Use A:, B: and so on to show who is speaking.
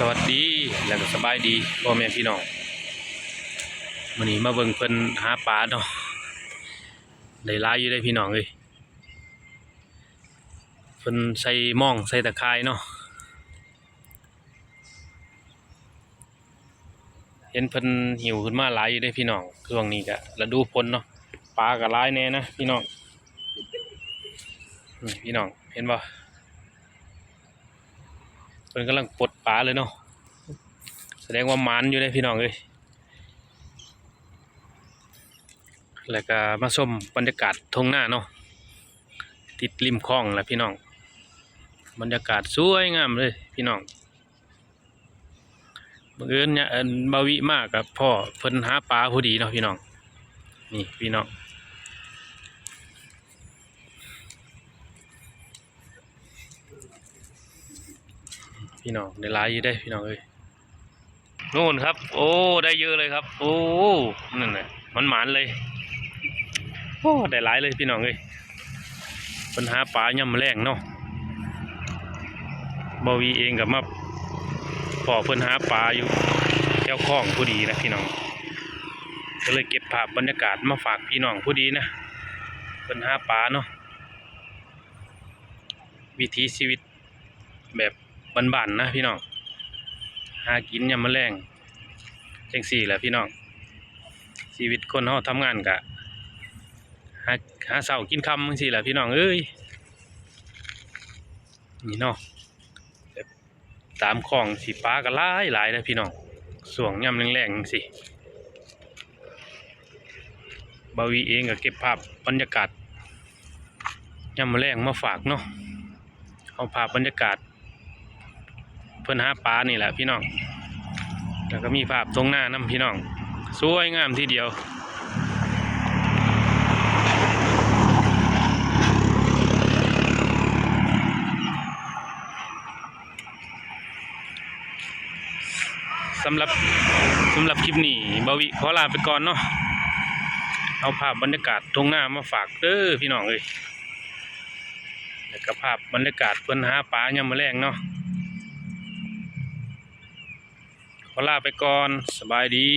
A: สวัสดีแล้วก็สบายดีพ่อแม่พี่น้องมื้อนี้มาเบิ่งเพิ่นหาปลาเนาะได้ลายอยู่ได้พี่น้องเอ้ยเพิ่นใส่ม่องใส่ตะข่ายเนาะเห็นเพิ่นหิวขึ้นมาหลายอยู่ได้พี่น้องช่วงนี้ก็ฤดูฝนเนาะปลาก็หลายแน่นะพี่น้องนี่พี่น้องเห็นบ่ พิ่นกำลังปลดปลาเลยเนาะแสดงว่ามันอยู่เลยพี่น้องเอ้ยแล้วก็มาชมบรรยากาศทงหน้าเนาะติดริมคลองแหละพี่น้อง บรรยากาศสวยงามเลยพี่น้องบังเอิญเนี่ยบาวิมากกับพ่อเพิ่นหาปลาพอดีเนาะพี่น้อง นี่พี่น้อง พี่น้องได้หลายอยู่ได้พี่น้องเอ้ยนู่นครับ โอ้ได้เยอะเลยครับ โอ้นั่นน่ะมันหมานเลยโอ้ได้หลายเลยพี่น้องเอ้ยปัญหาปลาย่ำแรงเนาะบาวีเองกับมาพอเพิ่นหาปลาอยู่แถวคลองผู้ดีนะพี่น้องก็เลยเก็บภาพบรรยากาศมาฝากพี่น้องผู้ดีนะเพิ่นหาปลาเนาะวิถีชีวิตแบบ บ้านๆนะพี่น้องหากินยามมื้อแรงจังสี่แหละพี่น้องชีวิตคนเฮาทำงานกะหาหาเช้ากินคำจังซี่แหละพี่น้องเอ้ยนี่เนาะตามคลองสิปลาก็หลายหลายนะพี่น้องส่วงยามแรงๆจังซี่บาวีเองก็เก็บภาพบรรยากาศยามมื้อแรงมาฝากเนาะเอาภาพบรรยากาศ เพื่อนหาปลานี่แหละพี่น้องแล้วก็มีภาพตรงหน้าน้ำพี่น้อง สวยงามทีเดียวสำหรับสำหรับคลิปนี้บาวิขอลาไปก่อนเนาะเอาภาพบรรยากาศตรงหน้ามาฝากเด้อพี่น้องเอ้ยแล้วก็ภาพบรรยากาศเพื่อนหาปลายามมื้อแรงเนาะ ขอลาไปก่อนสบายดี